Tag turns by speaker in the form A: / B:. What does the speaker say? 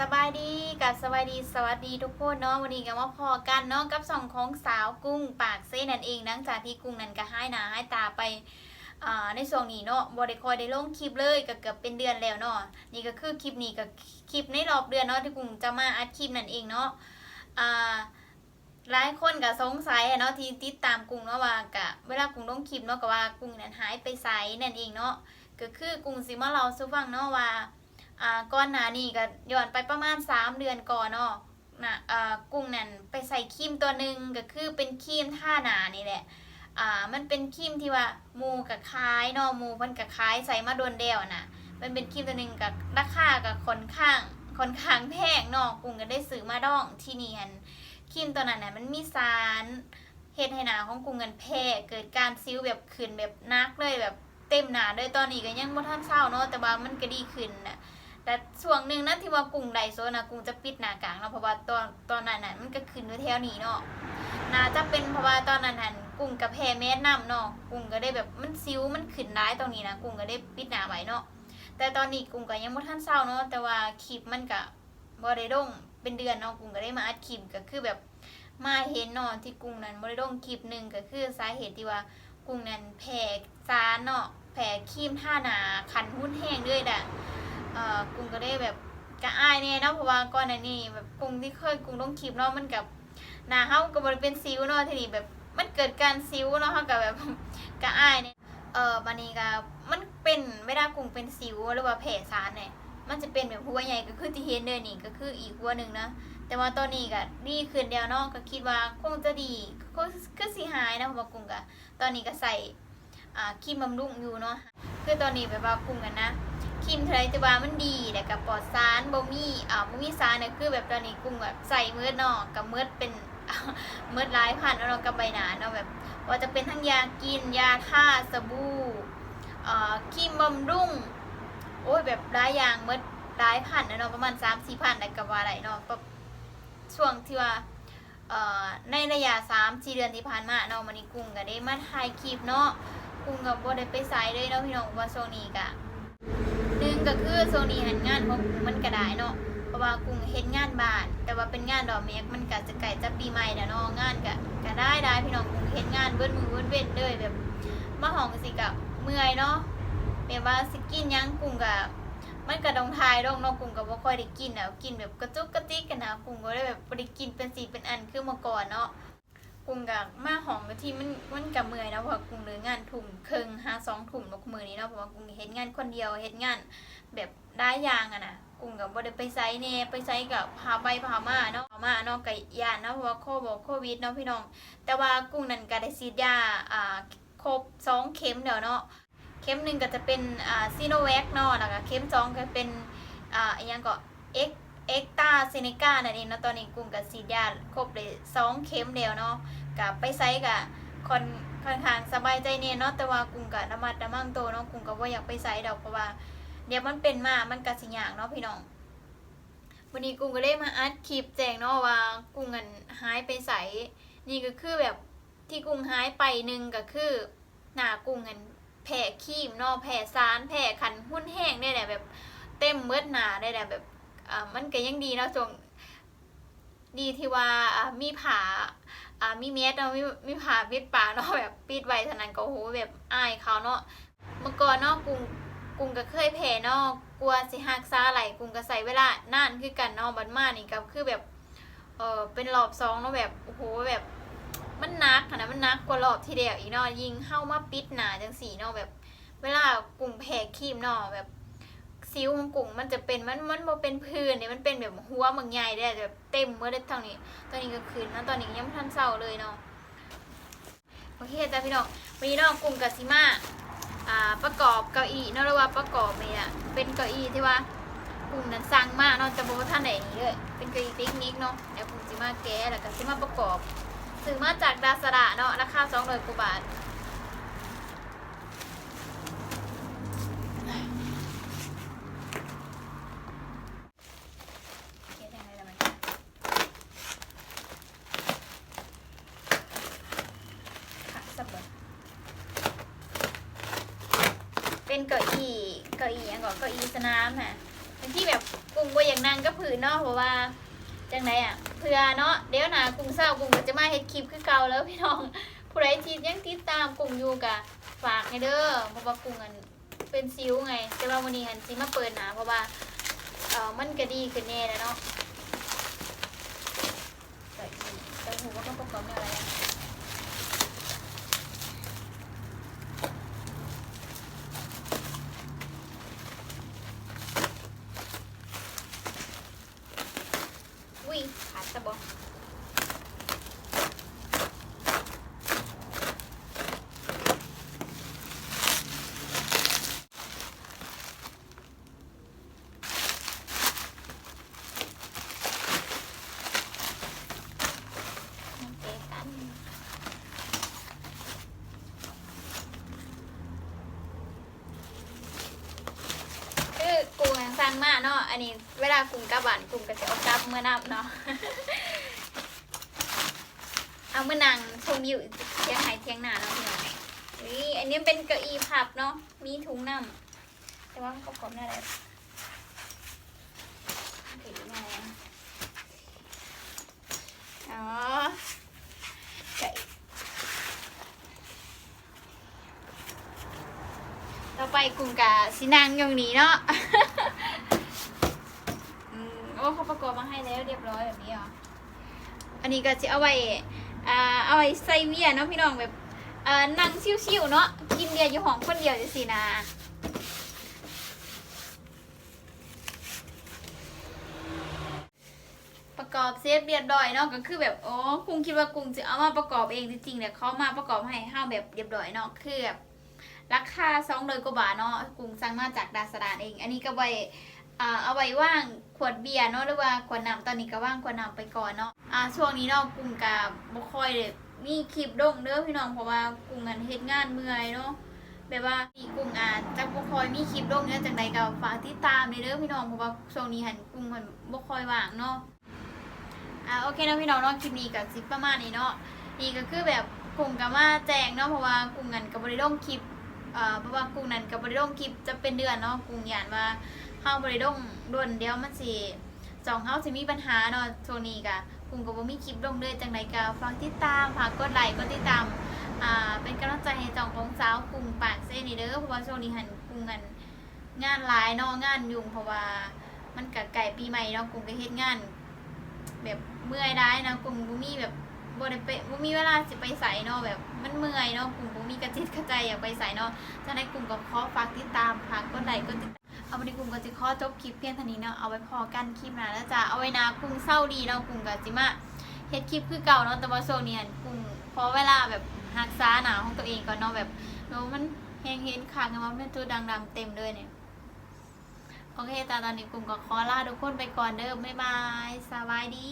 A: สบายดีกับสบายดีสวัสดีทุกคนเนาะวันนี้ก็มาพอกันเนาะกับสองของสาวกุ้งปากเส้นนั่นเองหลังจากที่กุ้งนั้นก็ให้หนาให้ตาไปอ่าในช่วงนี้เนาะบริคอยได้ลงคลิปเลยก็เกือบเป็นเดือนแล้วเนาะนี่ก็คือคลิปนี้กับคลิปในรอบเดือนเนาะที่กุ้งจะมาอัดคลิปนั่นเองเนาะอ่าหลายคนก็สงสัยเนาะที่ติดตามกุ้งเนาะว่ากะเวลากุ้งลงคลิปเนาะก็ว่ากุ้งนั้นหายไปไสนั่นเองเนาะก็คือกุ้งสิมาเล่าสู่ฟังเนาะว่า อ่าก่อนหนานี้ก็ย้อนไปประมาณ 3 เดือนก่อนเนาะนะอ่ากุ้งนั่นไปใส่ครีมตัวหนึ่งก็คือเป็นครีมท่าหนานี่แหละอ่ามันเป็นครีมที่ว่าหมูกับคล้ายเนาะหมูเพิ่นกับคล้ายใส่มาโดนเดียวนะมันเป็นครีมตัวหนึ่งกับราคากับค่อนข้างค่อนข้างแพงเนาะกุ้งก็ได้ซื้อมาดองที่นี่หันครีมตัวนั้นน่ะมันมีสารเฮ็ดให้หนาของกุ้งเงินแพ้เกิดการซิ้วแบบขึ้นแบบนักเลยแบบเต็มหนาเลยตอนนี้ก็ยังบ่ทันเศร้าเนาะแต่ว่ามันก็ดีขึ้นน่ะ แต่ช่วงหนึ่งนะที่ว่ากรุงไดโซนะกรุงจะปิดหน้ากากเนาะเพราะว่าตอนตอนนั้นน่ะมันก็ขึ้นอยู่แถวนี้เนาะน่าจะเป็นเพราะว่าตอนนั้นน่ะกรุงกับแพรแมสนํเนาะกรุงก็ได้แบบมันซิวมันขึ้นร้ายตรงนี้นะกรุงก็ได้ปิดหน้าไว้เนาะแต่ตอนนี้กรุงก็ยังบ่ทันเศร้าเนาะแต่ว่าคลิปมันก็บ่ได้ลงเป็นเดือนเนาะกรุงก็ได้มาอัดคลิปก็คือแบบมาเห็นเนาะที่กรุงนั้นบ่ได้ลงคลิปหนึ่งก็คือสาเหตุที่ว่ากรุงนั้นแพ้ซานเนาะแพ้ครีมท่าหนาคันหุ้นแห้งด้วยด่ะ เอ่อกรุงก็ได้แบบกะอายเนี่ยเนาะเพราะว่าก่อนหน้านี้แบบกรุงที่เคยกรุงต้องคลิปเนาะมันกับหน้าเฮาก็บ่ได้เป็นสิวเนาะทีนี้แบบมันเกิดการสิวเนาะเฮาก็แบบกะอายเนี่ยเอ่อบัดนี้ก็มันเป็นเวลากรุงเป็นสิวหรือว่าแผลซานเนี่ยมันจะเป็นแบบหัวใหญ่ก็คือที่เห็นเด้อนี่ก็คืออีกหัวหนึ่งนะแต่ว่าตอนนี้ก็ดีขึ้นแล้วเนาะก็คิดว่าคงจะดีก็คือสิหายนะเพราะว่ากรุงก็ตอนนี้ก็ใส่อ่าครีมบำรุงอยู่เนาะคือตอนนี้แบบว่ากรุงกันนะ ครีมเทรตว่ามันดีแต่กับปลอดสารบ่มีอ่าบ่มีสารเนี่ยคือแบบตอนนี้กุ้งแบบใส่มืดเนาะกับมืดเป็นมืดลายพันเนากับใบหนาเนาะแบบว่าจะเป็นทั้งยากินยาทาสบู่อ่าครีมบำรุงโอ้ยแบบหลายอย่างมืดลายพันเนาะประมาณ3 4พันได้กับว่าอะไรเนาะแบช่วงที่ว่าอ่อในระยะ3 4เดือนที่ผ่านมาเนาะมันนี้กุ้งก็ได้มาถ่ายคลิปเนาะกุ้งก็บ่ได้ไปไสเลยเนาะพี่น้องว่าช่วงนี้ก็หนึ่ง ก็คือโซนีหันงานของกุ้งมันก็ได้เนาะเพราะว่ากุ้งเฮ็ดงานบ้าน แต่ว่าเป็นงานดอกเมกมันก็จะใกล้จะปีใหม่แล้วเนาะงานก็ก็ได้ได้พี่น้องกุ้งเฮ็ดงานเบิ้มือเบิ้เว้นเลยแบบมาห้องสิกะเมื่อยเนาะแบบว่าสิกินยังกุ้งก็มันก็ต้องทายดอกเนาะกุ้งก็บ่ค่อยได้กินอะกินแบบกระจุกกระติกกันนะกุ้งก็ได้แบบได้กินเป็นสีเป็นอันคือเมื่อก่อนเนาะ กุ้งก็มาห้องที่มันมันก็เมื่อยนะเพราะว่ากุ้งเลิกงานทุ่มเครึ่งหาสองทุ่มเนาะมื้อนี้เนาะเพราะว่ากุ้งเฮ็ดงานคนเดียวเฮ็ดงาน แบบได้ยางอะนะกุ้งกับบ่ได้ไปไซเน่ไปไซกับพาไปพามาเนาะพามาเนาะกับยานเนาะเพราะว่าโควิดโควิดเนาะพี่น้อง แต่ว่ากุ้งนั่นก็ได้ฉีดยาอ่าครบสองเข็มเดี๋ยวเนาะเข็มหนึ่งก็จะเป็นอ่าซีโนแวคเนาะแล้วก็เข็มสองก็เป็นอ่าอหยังก็เอ็กเอ็กตาเซเนกานั่นเองเนาะตอนนี้กุ้งกับฉีดยาครบเลยสองเข็มเดียวเนาะ กับไปไซกับค่อนค่อนข้างสบายใจเนี่ยเนาะแต่ว่ากุ้งกับระมัดระวังตัวเนาะกุ้งก็บ่าอยากไปไซดอกเพราะว่า เดี๋ยวมันเป็นมา มันกะสิยากเนาะพี่น้องวันนี้กุ้งก็ได้มาอัดคลิปแจ้งเนาะว่ากุ้งเงินหายไปใสนี่ก็คือแบบที่กุ้งหายไปหนึ่งก็คือหน้ากุ้งเงินแผ่ครีมเนาะแผ่สารแผ่ขันหุ้นแห้งได้แหละแบบเต็มเมืดหนาได้แหละแบบอ่ามันก็ยังดีเนาะจงดีที่ว่ามีผา อ่ามีเม็ดเนาะมีมีผ่าปิดปากเนาะแบบปิดไว้เท่านั้นก็โหแบบอายเขาเนาะเมื่อก่อนเนาะกุ้งกุ้งก็เคยแพ้เนาะกลัวสิหักซาไหลกุ้งก็ใส่เวลานานคือกันเนาะบัดมานี่ก็คือแบบเออเป็นรอบสองเนาะแบบโอ้โหแบบมันนักนาดมันนักกว่ารอบที่เดียวอีกเนาะยิงเข้ามาปิดหนาจังสีเนาะแบบ เวลากุ้งแพ้ครีมเนาะแบบ ซิวของกุ้งมันจะเป็นมันมันบ่เป็นพื้นเนี่ยมันเป็นแบบหัวมังใหญ่ได้แบบเต็มเมื่อได้เท่านี้ตอนนี้ก็คืนนะตอนนี้ยังไม่ทันเศร้าเลยเนาะโอเคจ้ะพี่น้องวันนี้เนาะกุ้งกับซิมาอ่าประกอบเก้าอี้เนาะหรือว่าประกอบเนี่ยเป็นเก้าอี้ที่ว่ากลุ่มนั้นสั่งมาเนาะจะบอกว่าท่านไหนนี้เลยเป็นเก้าอี้ปิกนิกเนาะเดี๋ยวกลุ่มสิมาแก้แล้วก็สิมาประกอบซื้อมาจากดาสระเนาะราคาสองร้อยกว่าบาทเขียนยังไงล่ะมันค่ะสับเบิด เป็นเก้าอี้เก้าอี้หยังก่อนเก้าอี้สนามฮะบางที่แบบกุ้งบ่อย่างนั่งก็ผืนเนาะเพราะว่าจังไดอะเพื่อเนาะเดี๋ยวหนากุ้งเศร้ากุ้งก็จะมาเฮ็ดคลิปคือเก่าแล้วพี่น้องผู้ใดที่ยังติดตามกุ้งอยู่กะฝากให้เด้อเพราะว่ากุ้งอันเป็นซิวไงแต่ว่าวันนี้หันสิมาเปิดหนาเพราะว่าเออมันก็ดีขึ้นแน่แล้วเนาะแต่หูว่าก็ประกอบด้วยอะไรอะอุ้ ยขาดตะบอ มันเตะกันคือกูยังสร้างมาเนาะ อันนี้เวลากุ้งกลับบานกุ้งก็จะเอากลับเมื่อนับเนาะ เอาเมื่อนางชมอยู่เทียงไหเทียงหนาเนาะพี่น้องนี่อันนี้เป็นเก้าอี้พับเนาะ มีถุงน้ำแต่ว่ามันก็กรอบได้และถือไงอะอ๋อไก่ต่อไปกลุ่มกะสินางยางนี้เนาะ โอ้เขาประกอบมาให้แล้วเรียบร้อยแบบนี้เหรออันนี้ก็จะเอาไว้อ่าเอาไว้ใส่เวียเนาะพี่น้องแบบอ่านั่งชิวๆเนาะกินเบียร์อยู่ห้องคนเดียวจะสินะประกอบเซฟเรียบร้อยเนาะก็คือแบบโอ๋อกุ้งคิดว่ากุ้งจะเอามาประกอบเองจริงๆเนี่ยเขามาประกอบให้ห้าแบบเรียบร้อยเนาะคือแบบราคาสองร้อยกว่าบาทเนาะกุ้งสั่งมาจากดาสดานเอง อันนี้ก็ไว้อ่าเอาไว้ว่าง ขวดเบียร์เนาะหรือว่าขวดน้ำตอนนี้ก็ว่างขวดน้ำไปก่อนเนาะอ่าช่วงนี้เนาะกุ้งกับบ่ค่อยเลยมีคลิปดงเด้อพี่น้องเพราะว่ากุ้งงานเฮ็ดงานเมื่อยเนาะแบบว่ามีกุ้งอ่านจักบ่ค่อยมีคลิปดงเนี่ยจังใดก็ฝากติดตามเด้อพี่น้องเพราะว่าช่วงนี้หันกุ้งมันบ่ค่อยว่างเนาะอ่าโอเคเนาะพี่น้องเนาะคลิปนี้กับซิปประมาณนี้เนาะนี่ก็คือแบบกลุ่มกับว่าแจ้งเนาะเพราะว่ากลุ่มนั้นกับบริลงคลิปเอ่อเพราะว่ากลุ่มนั้นกับบริลงคลิปจะเป็นเดือนเนาะกลุ่มยานว่า เฮาบริลงด่วนเดียวมันสิสองเฮาสิมีปัญหาเนาะช่วงนี้กะกลุ่มก็บ่มีคลิปลงเลยจังไดก็ฝากติดตามฝากกดไลค์กดติดตามอ่าเป็นกำลังใจให้จองของสาวกลุ่มปากเส้นนี่เด้อเพราะว่าช่วงนี้หันกลุ่มกันงานหลายเนาะงานยุ่งเพราะว่ามันก็ใกล้ปีใหม่เนาะกลุ่มก็เฮ็ดงาน แบบเมื่อยได้นะกลุ่มบุมีแบบบ่ได้ไปบุมีเวลาสิไปใส่เนาะแบบมันเมื่อยเนาะกลุ่มบุมีกระจิตกระใจอยากไปใส่เนาะถ้าในกลุ่มก็ขอฝากติดตามฝากกดไลค์กดติดตาม เอาวันนี้กลุ่มก็จะขอจบคลิปเพียงเท่านี้เนาะเอาไว้พอกันคลิปหน้าแล้วจ้ะเอาไว้นากลุ่มเศร้าดีเนาะกลุ่มก็จิมาเฮ็ดคลิปคือเก่าเนาะแต่ว่าช่วงนี้หั่นกลุ่มพอเวลาแบบรักษาหนาของตัวเองก่อนเนาะแบบเนาะมันแฮงเห็นขางกันว่าเป็นตัวดังๆเต็มเลยเนี่ยโอเคแต่ตอนนี้กลุ่มก็ขอลาทุกคนไปก่อนเด้อบ๊ายบายสวัสดี